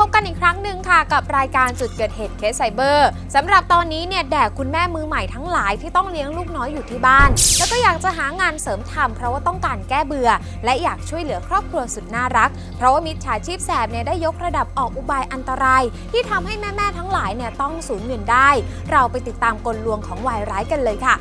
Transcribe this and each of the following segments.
พบกันอีกครั้งหนึ่งค่ะ กับรายการจุดเกิดเหตุเคสไซเบอร์สำหรับตอนนี้เนี่ยแด่คุณแม่มือใหม่ทั้งหลายที่ต้องเลี้ยงลูกน้อยอยู่ที่บ้าน แล้วก็อยากจะหางานเสริมทำเพราะว่าต้องการแก้เบื่อ และอยากช่วยเหลือครอบครัวสุดน่ารัก เพราะว่ามิจฉาชีพแสบเนี่ยได้ยกระดับออกอุบายอันตราย ที่ทำให้แม่ๆทั้งหลายเนี่ยต้องสูญเงินได้ เราไปติดตามกลลวงของวายร้ายกันเลยค่ะ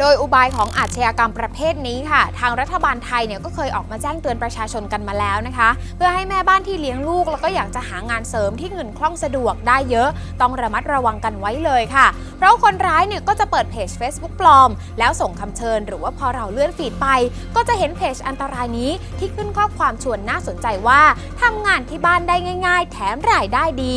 โดยอุบายของอาชญากรรมประเภทนี้ค่ะ ทางรัฐบาลไทยเนี่ยก็เคยออกมาแจ้งเตือนประชาชนกันมาแล้วนะคะ เพื่อให้แม่บ้านที่เลี้ยงลูก แล้วก็อยากจะหางานเสริมที่เงินคล่องสะดวกได้เยอะ ต้องระมัดระวังกันไว้เลยค่ะ เพราะคนร้ายเนี่ยก็จะเปิดเพจ Facebook ปลอม แล้วส่งคำเชิญ หรือว่าพอเราเลื่อนฟีดไป ก็จะเห็นเพจอันตรายนี้ที่ขึ้นข้อความชวนน่าสนใจว่าทำงานที่บ้านได้ง่าย ๆ แถมรายได้ดี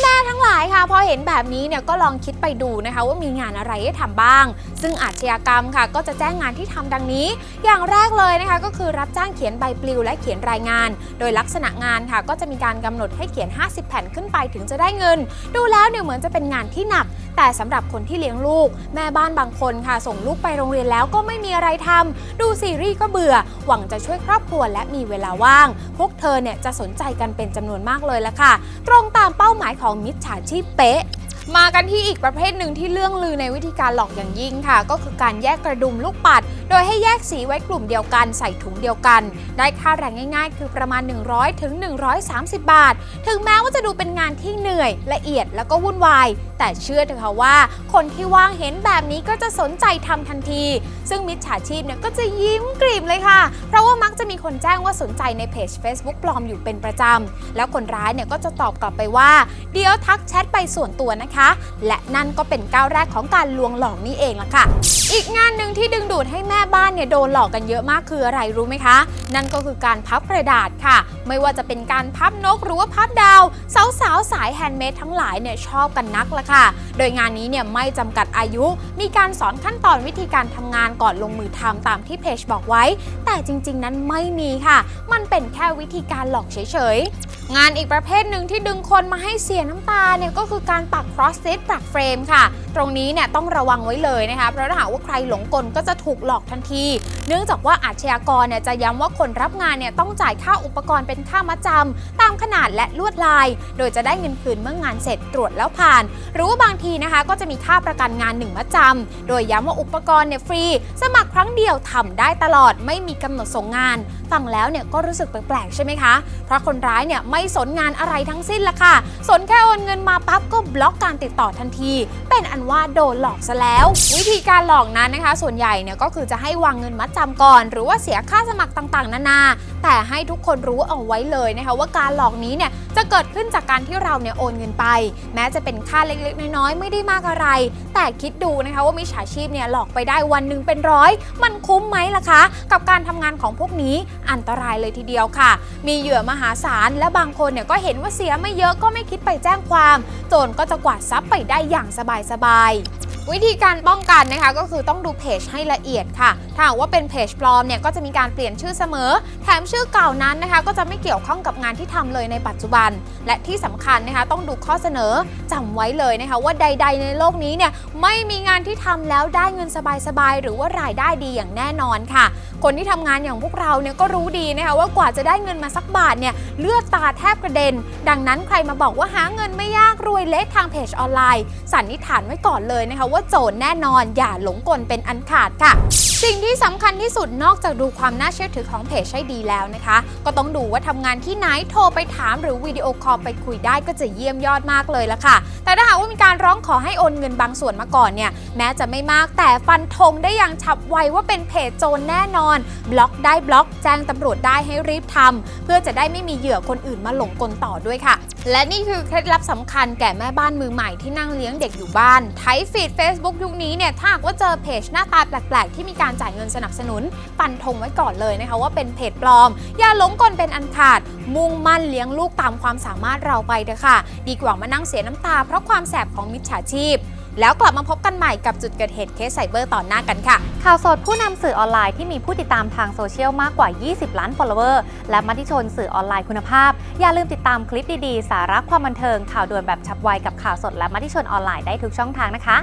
แม่ๆทั้งหลายค่ะ พอเห็นแบบนี้เนี่ยก็ลองคิดไปดูนะคะว่ามีงานอะไรให้ทำบ้าง ซึ่งอาชญากรรมค่ะ ก็จะแจ้งงานที่ทำดังนี้ อย่างแรกเลยนะคะก็คือรับจ้างเขียนใบปลิวและเขียนรายงาน โดยลักษณะงานค่ะ ก็จะมีการกำหนดให้เขียน 50 แผ่นขึ้นไปถึงจะได้เงิน ดูแล้วเนี่ยเหมือนจะเป็นงานที่หนัก แต่สำหรับคนที่เลี้ยงลูก แม่บ้านบางคนค่ะ ส่งลูกไปโรงเรียนแล้วก็ไม่มีอะไรทำดูซีรีส์ก็เบื่อ หวังจะช่วยครอบครัวและมีเวลาว่าง พวกเธอเนี่ยจะสนใจกันเป็นจำนวนมากเลยละค่ะ ตรงตามเป้าหมายของมิจฉาชีพเป๊ะ มากันที่อีกประเภทหนึ่งที่เรื่องลือในวิธีการหลอกอย่างยิ่งค่ะ ก็คือการแยกกระดุมลูกปัด โดยให้แยกสีไว้กลุ่มเดียวกันใส่ถุงเดียวกัน ได้ค่าแรงง่ายๆ คือประมาณ 100ถึง130 บาท ถึงแม้ว่าจะดูเป็นงานที่เหนื่อยละเอียดแล้วก็วุ่นวาย แต่เชื่อเถอะค่ะว่า คนที่ว่างเห็นแบบนี้ก็จะสนใจทำทันทีซึ่งมิจฉาชีพเนี่ยก็จะยิ้มกลิ่มเลยค่ะ เพราะว่ามักจะมีคนแจ้งว่าสนใจในเพจ Facebook ปลอมอยู่เป็นประจำ แล้วคนร้ายเนี่ยก็จะตอบกลับไปว่า เดี๋ยวทักแชทไปส่วนตัวนะคะ และนั่นก็เป็นก้าวแรกของการลวงหลอกนี่เองล่ะค่ะ อีกงานหนึ่งที่ดึงดูดให้แม่บ้านเนี่ยโดนหลอกกันเยอะมากคืออะไรรู้ไหมคะ นั่นก็คือการพับกระดาษค่ะ ไม่ว่าจะเป็นการพับนกหรือว่าพับดาว สาวๆสายแฮนด์เมดทั้งหลายเนี่ยชอบกันนักละค่ะ โดยงานนี้เนี่ยไม่จำกัดอายุ มีการสอนขั้นตอนวิธีการทำงานก่อนลงมือทำตามที่เพจบอกไว้ แต่จริง ๆ นั้นไม่มีค่ะ มันเป็นแค่วิธีการหลอกเฉยๆ งานอีกประเภทหนึ่งที่ดึงคนมาให้เสียน้ำตาเนี่ยก็คือการปัก cross stitch ปักเฟรมค่ะ ตรงนี้เนี่ยต้องระวังไว้เลยนะคะ เพราะถ้าหากว่าใครหลงกลก็จะถูกหลอกทันที เนื่องจากว่าอาชญากรเนี่ยจะย้ำว่าคนรับงานเนี่ยต้องจ่ายค่าอุปกรณ์เป็นค่ามัดจำตามขนาดและลวดลาย โดยจะได้เงินคืนเมื่องานเสร็จตรวจแล้วผ่าน หรือว่าบางทีนะคะก็จะมีค่าประกันงานหนึ่งมัดจำโดยย้ำว่าอุปกรณ์เนี่ยฟรี สมัครครั้งเดียวทำได้ตลอดไม่มีกำหนดส่งงาน ฟังแล้วเนี่ยก็รู้สึกแปลกๆใช่ไหมคะ เพราะคนร้ายเนี่ยไม่สนงานอะไรทั้งสิ้นละค่ะ สนแค่โอนเงินมาปั๊บก็บล็อกการติดต่อทันที เป็นอันว่าโดนหลอกซะแล้ว วิธีการหลอกนั้นนะคะ ส่วนใหญ่เนี่ยก็คือจะให้วางเงินมัดจำก่อน หรือว่าเสียค่าสมัครต่างๆ นานา แต่ให้ทุกคนรู้เอาไว้เลยนะคะว่าการหลอกนี้เนี่ยจะเกิดขึ้นจากการที่เราเนี่ยโอนเงินไป แม้จะเป็นค่าเล็กๆ น้อยๆ ไม่ได้มากอะไร แต่คิดดูนะคะว่ามิจฉาชีพเนี่ยหลอกไปได้วันหนึ่งเป็นร้อย มันคุ้มไหมล่ะคะ กับการทำงานของพวกนี้อันตรายเลยทีเดียวค่ะ มีเหยื่อมหาศาลและบางคนเนี่ยก็เห็นว่าเสียไม่เยอะก็ไม่คิดไปแจ้งความ โจรก็จะกวาดทรัพย์ไปได้อย่างสบายๆ วิธีการป้องกันนะคะก็คือต้องดูเพจให้ละเอียดค่ะ ถ้าหากว่าเป็นเพจปลอมเนี่ยก็จะมีการเปลี่ยนชื่อเสมอ แถมชื่อเก่านั้นนะคะ ก็จะไม่เกี่ยวข้องกับงานที่ทำเลยในปัจจุบัน และที่สำคัญนะคะต้องดูข้อเสนอจำไว้เลยนะคะ ว่าใด ๆ ในโลกนี้เนี่ยไม่มีงานที่ทำแล้วได้เงินสบายๆหรือว่ารายได้ดีอย่างแน่นอนค่ะ คนที่ทำงานอย่างพวกเราเนี่ยก็รู้ดีนะคะว่ากว่าจะได้เงินมาสักบาทเนี่ยเลือดตาแทบกระเด็น ดังนั้นใครมาบอกว่าหาเงินไม่ยากรวยเละทางเพจออนไลน์สันนิษฐานไว้ก่อนเลยนะคะว่าโจรแน่นอนอย่าหลงกลเป็นอันขาดค่ะ สิ่งที่สำคัญที่สุดนอกจากดูความน่าเชื่อถือของเพจให้ดีแล้วนะคะ ก็ต้องดูว่าทำงานที่ไหนโทรไปถามหรือวิดีโอคอลไปคุยได้ก็จะเยี่ยมยอดมากเลยละค่ะ แต่ถ้าหากว่ามีการร้องขอให้โอนเงินบางส่วนมาก่อนเนี่ยแม้จะไม่มากแต่ฟันธงได้อย่างฉับไวว่าเป็นเพจโจรแน่นอนบล็อกได้บล็อก แจ้งตำรวจได้ให้รีบทำเพื่อจะได้ไม่มีเหยื่อคนอื่นมาหลงกลต่อด้วยค่ะ และนี่คือเคล็ดลับสำคัญแก่แม่บ้านมือใหม่ที่นั่งเลี้ยงเด็กอยู่บ้านไถฟีด Facebook ยุคนี้เนี่ยถ้าหากว่าเจอเพจหน้าตาแปลกๆ ที่มีการจ่ายเงินสนับสนุนฟันธงไว้ก่อนเลยนะคะว่าเป็นเพจปลอม อย่าหลงกลเป็นอันขาด มุ่งมั่นเลี้ยงลูกตามความสามารถเราไปเถอะค่ะ ดีกว่ามานั่งเสียน้ำตาเพราะความแสบของมิจฉาชีพ แล้วกลับมาพบกันใหม่กับจุดเกิดเหตุเคสไซเบอร์ต่อหน้ากันค่ะ ข่าวสดผู้นำสื่อออนไลน์ที่มีผู้ติดตามทางโซเชียลมากกว่า 20 ล้าน follower และมติชนสื่อออนไลน์คุณภาพ อย่าลืมติดตามคลิปดีๆ สาระความบันเทิงข่าวด่วนแบบฉับไวกับข่าวสดและมติชนออนไลน์ได้ทุกช่องทางนะคะ